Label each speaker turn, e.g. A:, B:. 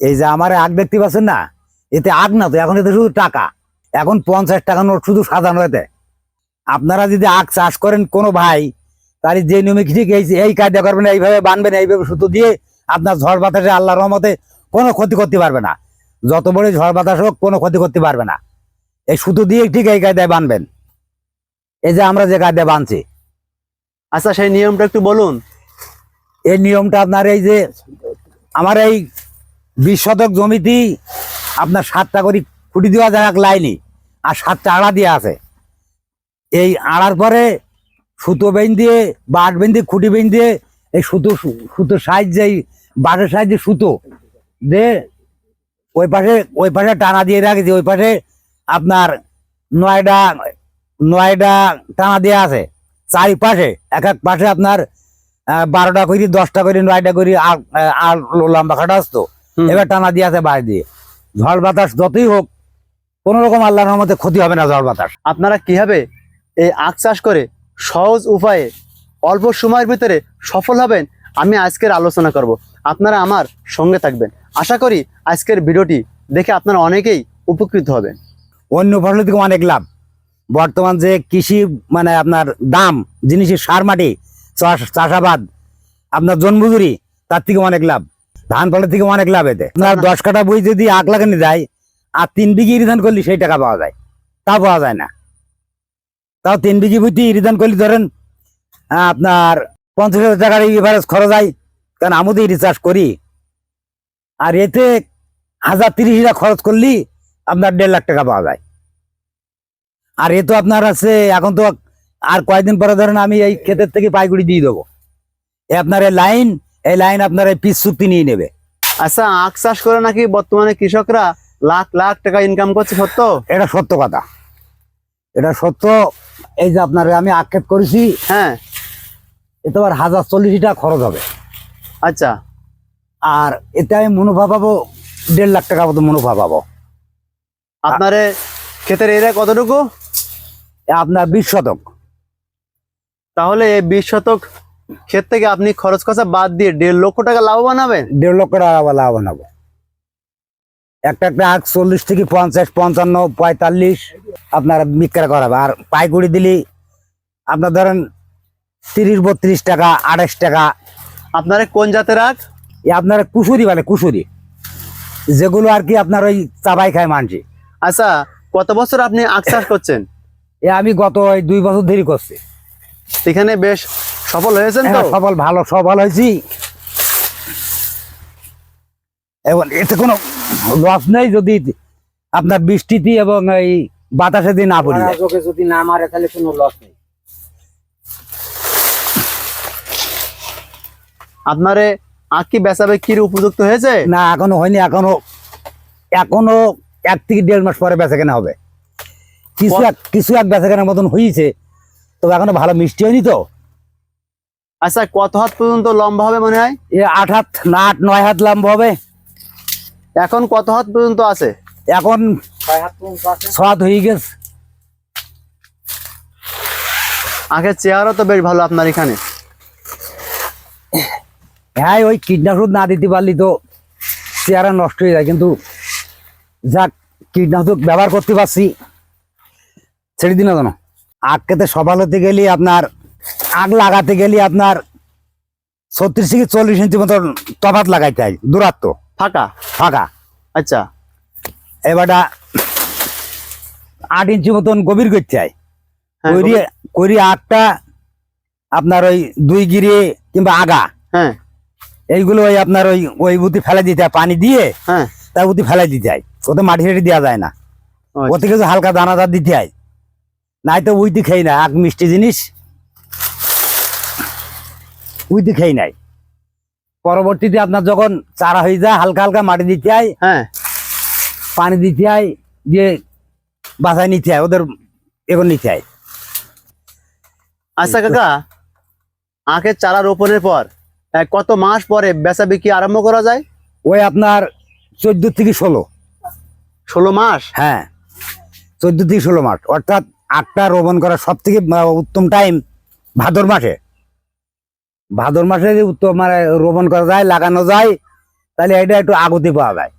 A: এই যে আমার আগ দেখতে পাচ্ছেন না এতে আগ না তো এখন এতে শুধু টাকা। এখন পঞ্চাশ টাকা নোট শুধু সাজানো এতে। আপনারা যদি আখ চাষ করেন কোনো ভাই তাহলে যে নিয়মে ঠিক এই এই কায়দা করবেন এইভাবে বানবেন এইভাবে সুতো দিয়ে আপনার ঝড় বাতাসে আল্লাহ রহমতে কোনো ক্ষতি করতে পারবে না। যত বড় ঝড় বাতাস হোক কোনো ক্ষতি করতে পারবে না। এই সুতো দিয়ে ঠিক এই কায়দায় বানবেন। এই যে আমরা যে কায়দায় বানছি।
B: আচ্ছা সেই নিয়মটা একটু বলুন।
A: এই নিয়মটা আপনার এই যে আমার এই বিশ শতক জমিতেই আপনার সাতটা করে খুঁটি দেওয়া যায় এক লাইনই আর সাতটা আড়া দিয়ে আছে এই আড়ার পরে সুতো বেন দিয়ে বাট বেন দিয়ে, খুঁটি বেন দিয়ে, এই সুতো সুতোর সাহায্যে এই বাটের সাহায্যে সুতো, দিয়ে ওই পাশে ওই পাশে টানা দিয়ে রাখেছি ওই পাশে আপনার নয়ডা নয়ডা টানা দেওয়া আছে চারিপাশে, এক এক পাশে আপনার বারোটা করে দশটা করে নয়টা করে আর লম্বা খাটা আসতো। এবার টানা দিয়ে আছে বাইরে দিয়ে। ঝড় বাতাস যতই হোক কোন রকম আল্লাহর রহমতে ক্ষতি হবে না ঝড় বাতাস।
B: আপনারা কীভাবে এই আখ চাষ করে সহজ উপায়ে অল্প সময়ের ভিতরে সফল হবেন আমি আজকের আলোচনা করব। আপনারা আমার সঙ্গে থাকবেন। আশা করি আজকের ভিডিওটি দেখে আপনারা অনেকেই উপকৃত হবেন।
A: অন্য ফসল থেকে অনেক লাভ। বর্তমান যে কৃষি মানে আপনার দাম জিনিসের সার মাটি চাষ- চাষাবাদ আপনার জন্মজুরি তার থেকে অনেক লাভ। ধান ফলের থেকে অনেক লাভ এতে। আপনার দশ কাটা বই যদি আগ লাগানো যায় আর তিন বিঘি ইরিধান করলে সেই টাকা পাওয়া যায়। তা পাওয়া যায় না। তাও তিন বিঘি বইতে ইরিধান করলে ধরেন আপনার পঞ্চাশ হাজার টাকার এভারেজ খরচ হয়। কারণ আমি তো চাষ করি। আর এতে হাজার তিরিশ হাজার খরচ করলি আপনার দেড় লাখ টাকা পাওয়া যায়। আর এ তো আপনার আছে এখন তো আর কয়েকদিন পরে ধরেন আমি এই ক্ষেতের থেকে পাইকুড়ি দিয়ে দেবো। এ আপনার এই লাইন এই লাইন আপনার এই পিস চুক্তি নিয়ে নেবে।
B: আচ্ছা আখ চাষ করে নাকি বর্তমানে কৃষকরা লাখ লাখ টাকা ইনকাম করছে সত্য?
A: এটা সত্য কথা। এটা সত্য। এই যে আপনার আমি আক্ষেপ করেছি
B: হ্যাঁ।
A: এতে আবার হাজার চল্লিশ টাকা খরচ হবে।
B: আচ্ছা।
A: আর এতে আমি মুনাফা পাবো দেড় লাখ টাকা মতো মুনাফা পাবো।
B: আপনার ক্ষেতের এরিয়া কতটুকু?
A: আপনার বিশ শতক।
B: তাহলে এই বিশ শতক ক্ষেত থেকে আপনি খরচ খরচা বাদ দিয়ে দেড় লক্ষ টাকা লাভবান হবেন
A: দেড় লক্ষ টাকা আবার লাভ বানাবো। একটা একটা আখ চল্লিশ থেকে পঞ্চাশ পঞ্চান্ন পঁয়তাল্লিশ আপনার বিক্রি করাবে। আর পাইকুড়ি দিলি আপনার ধরেন তিরিশ বত্রিশ টাকা আড়াইশ টাকা।
B: আপনার কোন জাতের আখ?
A: এ আপনার কুসুরি বলে কুসুরি। যেগুলো আর কি আপনার ওই চাবাই খায় মানছি।
B: আচ্ছা কত বছর আপনি আখ চাষ করছেন?
A: এ আমি গত ওই দুই বছর দেরি করছি।
B: এখানে বেশ সফল হয়েছেন তো?
A: হ্যাঁ, সফল ভালো সফল হয়েছি। এবং এতে কোনো লস নেই যদি আপনার বৃষ্টিতে এবং এই বাতাসে দিয়ে না পড়ি
C: যদি না মারে তাহলে কোনো লস নেই।
B: আপনারে আখ কি বেচা বিক্রির উপযুক্ত হয়েছে?
A: না এখনও হয়নি এখনও এখনও এক থেকে দেড় মাস পরে বেচা কেনা হবে। কিছু এক কিছু এক বেচা কেনার মতন হয়েছে তবে এখনও ভালো মিষ্টি হয়নি তো।
B: আচ্ছা কত হাত পর্যন্ত লম্বা হবে মনে হয়?
A: এ আট হাত না আট নয় হাত লম্বা হবে।
B: এখন কত হাত পর্যন্ত আছে?
A: এখন ছ হাত হয়ে গেছে।
B: আখের চেহারা তো বেশ ভালো আপনার এখানে।
A: হ্যাঁ ওই কীটনাশক না দিতে পারলি তো চেহারা নষ্ট হয়ে যায়। কিন্তু যাক কীটনাশক ব্যবহার করতে পারছি। ছেড়ে দিন না কেন? আগ খেতে সফল হতে গেলে আপনার আগ লাগাতে গেলে আপনার ছত্রিশ থেকে চল্লিশ ইঞ্চি মতো তফাত লাগাইতে হয় দূরত্ব।
B: ফাঁকা?
A: ফাঁকা।
B: আচ্ছা।
A: এবারটা আট ইঞ্চি মতন গভীর করতে হয়।
B: হ্যাঁ,
A: করি করি আগটা আপনার ওই দুই গিরে কিংবা আগা।
B: হ্যাঁ।
A: এইগুলো ওই আপনার ওই ওই বুতি ফেলে দিতে হয় পানি দিয়ে
B: হ্যাঁ।
A: তার বুতি ফেলে দিতে হয়। ওতে মাটি ফেটে দেওয়া যায় না।
B: আচ্ছা।
A: ওতে কিছু হালকা দানাদার দিতে হয়। নাই তো উইতে খেয়ে না আগ মিষ্টি জিনিস। উইতে খেয়ে নাই। পরবর্তীতে আপনার যখন চারা হয়ে যায় হালকা হালকা মাটি দিতে হয়
B: হ্যাঁ।
A: পানি দিতে হয় দিয়ে বাসায় নিতে হয় ওদের এগুলো নিতে হয়।
B: আচ্ছা কাকা আখের চারা রোপণের পর কত মাস পরে বেচা বিক্রি আরম্ভ করা যায়?
A: ওই আপনার চোদ্দ থেকে ষোলো।
B: ষোলো মাস?
A: হ্যাঁ। চোদ্দ থেকে ষোলো মাস। অর্থাৎ আটটা রোপণ করার সব থেকে উত্তম টাইম ভাদর মাসে। ভাদর মাসে উত্তর মানে রোপণ করা যায়, লাগানো যায়, তাহলে এটা একটু আগতি পাওয়া যায়।